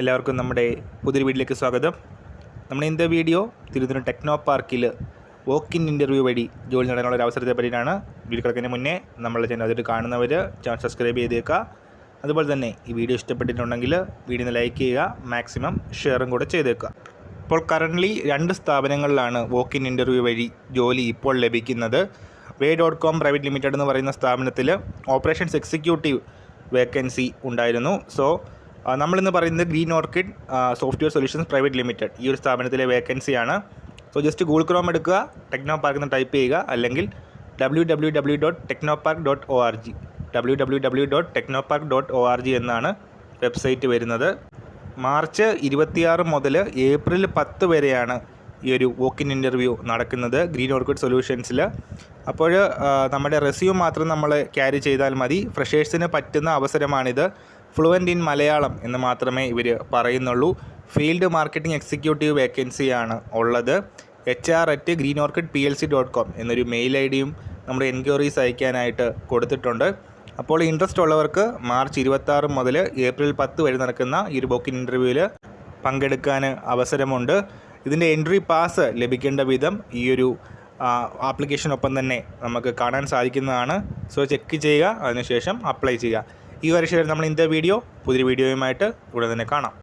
എല്ലാവർക്കും നമ്മുടെ പുതിയ വീട്ടിലേക്ക് സ്വാഗതം. നമ്മുടെ ഇന്നത്തെ വീഡിയോ തിരുവനന്തപുരം ടെക്നോ പാർക്കിൽ വോക്ക് ഇൻ ഇന്റർവ്യൂ വഴി ജോലി നേടാനുള്ള ഒരു അവസരത്തെ പറ്റിയിട്ടാണ്. വീഡിയോ കിടക്കുന്നതിന് മുന്നേ നമ്മളെ ചാനൽ അതിട്ട് കാണുന്നവർ ചാനൽ സബ്സ്ക്രൈബ് ചെയ്തേക്കുക. അതുപോലെ തന്നെ ഈ വീഡിയോ ഇഷ്ടപ്പെട്ടിട്ടുണ്ടെങ്കിൽ വീഡിയോ ലൈക്ക് ചെയ്യുക മാക്സിമം ഷെയറും കൂടെ ചെയ്തേക്കുക. ഇപ്പോൾ കറന്റ്ലി രണ്ട് സ്ഥാപനങ്ങളിലാണ് വോക്ക് ഇൻ ഇന്റർവ്യൂ വഴി ജോലി ഇപ്പോൾ ലഭിക്കുന്നത്. Way dot com private limited എന്ന് പറയുന്ന സ്ഥാപനത്തിൽ ഓപ്പറേഷൻസ് എക്സിക്യൂട്ടീവ് വേക്കൻസി ഉണ്ടായിരുന്നു. സോ നമ്മളിന്ന് പറയുന്നത് green orchid software solutions private limited ഈ ഒരു സ്ഥാപനത്തിലെ വേക്കൻസിയാണ് സോ ജസ്റ്റ് ഗൂഗിൾ ക്രോം എടുക്കുക ടെക്നോ പാർക്ക് എന്ന് ടൈപ്പ് ചെയ്യുക അല്ലെങ്കിൽ W W W dot techno park dot O R G W W W dot techno park dot O R G എന്നാണ് website വരുന്നത്. മാർച്ച് ഇരുപത്തിയാറ് മുതൽ ഏപ്രിൽ പത്ത് വരെയാണ് ഈ ഒരു വോക്കിൻ ഇൻ ഇന്റർവ്യൂ നടക്കുന്നത് ഗ്രീൻ ഓർക്കിഡ് സൊല്യൂഷൻസിൽ അപ്പോൾ നമ്മുടെ റെസ്യൂം മാത്രം നമ്മൾ ക്യാരി ചെയ്താൽ മതി. ഫ്രഷേഴ്സിന് പറ്റുന്ന അവസരമാണിത്. ഫ്ലുവന്റ് ഇൻ മലയാളം എന്ന് മാത്രമേ ഇവർ പറയുന്നുള്ളൂ. ഫീൽഡ് മാർക്കറ്റിംഗ് എക്സിക്യൂട്ടീവ് വേക്കൻസിയാണ് ഉള്ളത്. H R at green orchid P L C dot com എന്നൊരു മെയിൽ ഐ ഡിയും നമ്മുടെ എൻക്വയറീസ് അയക്കാനായിട്ട് കൊടുത്തിട്ടുണ്ട്. അപ്പോൾ ഇൻട്രസ്റ്റ് ഉള്ളവർക്ക് മാർച്ച് ഇരുപത്താറ് മുതൽ ഏപ്രിൽ പത്ത് വരെ നടക്കുന്ന ഈ ഒരു ബോക്കിൻ ഇന്റർവ്യൂവിൽ പങ്കെടുക്കാൻ അവസരമുണ്ട്. ഇതിന്റെ എൻട്രി പാസ് ലഭിക്കേണ്ട വിധം ഈ ഒരു ആപ്ലിക്കേഷനൊപ്പം തന്നെ നമുക്ക് കാണാൻ സാധിക്കുന്നതാണ്. സോ ചെക്ക് ചെയ്യുക അതിനുശേഷം അപ്ലൈ ചെയ്യുക. ഈ വർഷം നമ്മൾ ഇന്നത്തെ വീഡിയോ പുതിയൊരു വീഡിയോയുമായിട്ട് ഇവിടെ തന്നെ കാണാം.